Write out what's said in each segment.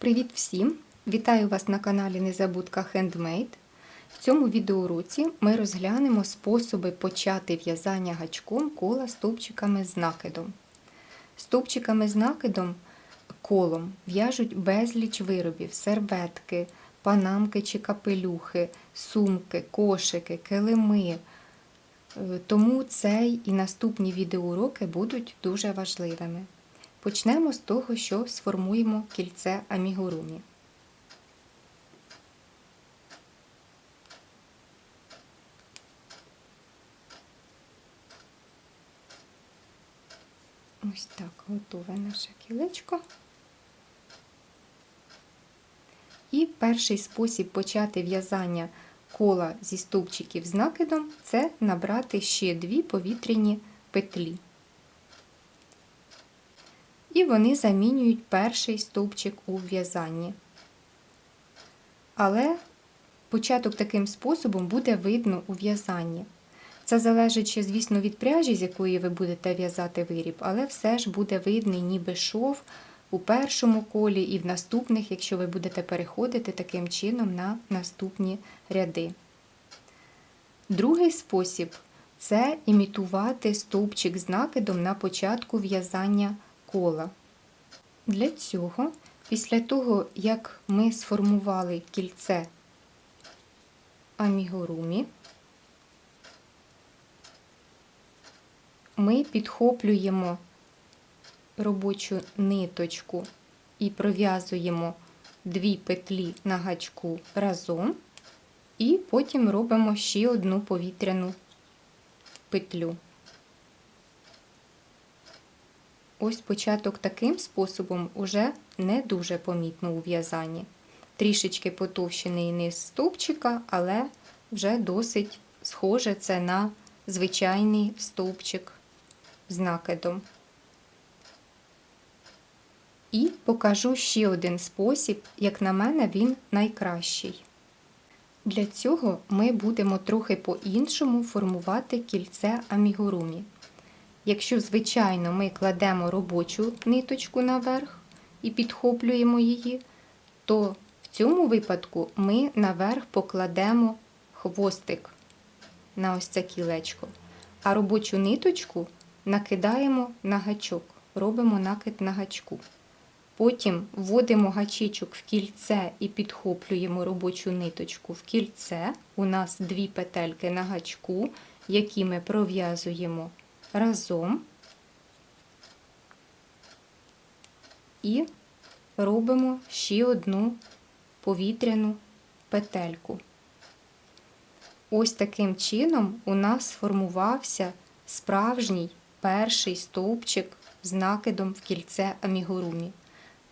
Привіт всім! Вітаю вас на каналі Незабудка Handmade. В цьому відеоуроці ми розглянемо способи почати в'язання гачком кола стовпчиками з накидом. Стовпчиками з накидом колом в'яжуть безліч виробів, серветки, панамки чи капелюхи, сумки, кошики, килими. Е, Тому цей і наступні відеоуроки будуть дуже важливими. Почнемо з того, що сформуємо кільце амігурумі. Ось так готове наше кілечко. І перший спосіб почати в'язання кола зі стовпчиків з накидом це набрати ще дві повітряні петлі. І вони замінюють перший стовпчик у в'язанні. Але початок таким способом буде видно у в'язанні. Це залежить ще, звісно, від пряжі, з якої ви будете в'язати виріб, але все ж буде видний ніби шов у першому колі і в наступних, якщо ви будете переходити таким чином на наступні ряди. Другий спосіб це імітувати стовпчик з накидом на початку в'язання кола. Для цього, після того, як ми сформували кільце амігурумі, ми підхоплюємо робочу ниточку і пров'язуємо дві петлі на гачку разом, і потім робимо ще одну повітряну петлю. Ось початок таким способом уже не дуже помітно у в'язанні. Трішечки потовщений низ стовпчика, але вже досить схоже це на звичайний стовпчик з накидом. І покажу ще один спосіб, як на мене, він найкращий. Для цього ми будемо трохи по-іншому формувати кільце амігурумі. Якщо, звичайно, ми кладемо робочу ниточку наверх і підхоплюємо її, то в цьому випадку ми наверх покладемо хвостик на ось це кілечко, а робочу ниточку накидаємо на гачок, робимо накид на гачку. Потім вводимо гачечок в кільце і підхоплюємо робочу ниточку в кільце. У нас дві петельки на гачку, які ми пров'язуємо разом і робимо ще одну повітряну петельку. Ось таким чином у нас сформувався справжній перший стовпчик з накидом в кільце амігурумі.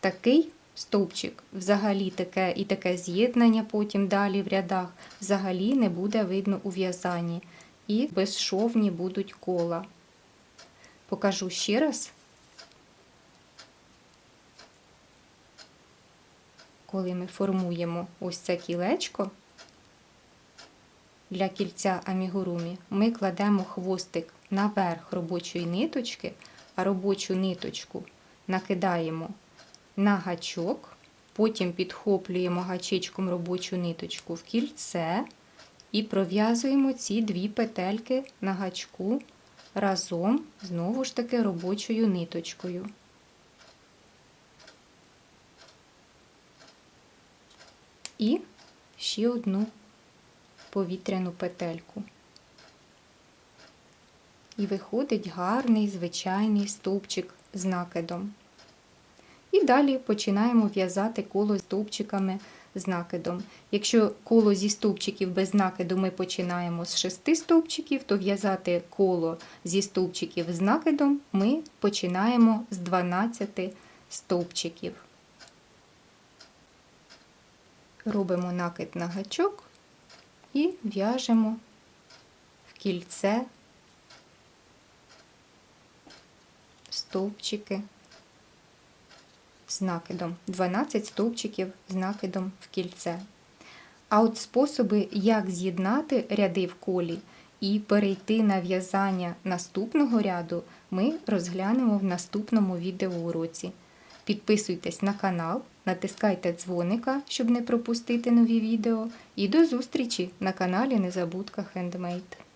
Такий стовпчик, взагалі таке і таке з'єднання потім далі в рядах, взагалі не буде видно у в'язанні. І безшовні будуть кола. Покажу ще раз. Коли ми формуємо ось це кілечко для кільця амігурумі, ми кладемо хвостик наверх робочої ниточки, а робочу ниточку накидаємо на гачок, потім підхоплюємо гачечком робочу ниточку в кільце і пров'язуємо ці дві петельки на гачку разом знову ж таки робочою ниточкою. І ще одну повітряну петельку. І виходить гарний звичайний стовпчик з накидом. І далі починаємо в'язати коло стовпчиками з накидом. Якщо коло зі стовпчиків без накиду ми починаємо з 6 стовпчиків, то в'язати коло зі стовпчиків з накидом ми починаємо з 12 стовпчиків. Робимо накид на гачок і в'яжемо в кільце стовпчики з накидом, 12 стовпчиків з накидом в кільце. А от способи, як з'єднати ряди в колі і перейти на в'язання наступного ряду, ми розглянемо в наступному відеоуроці. Підписуйтесь на канал, натискайте дзвоника, щоб не пропустити нові відео. І до зустрічі на каналі Незабудка Хендмейд.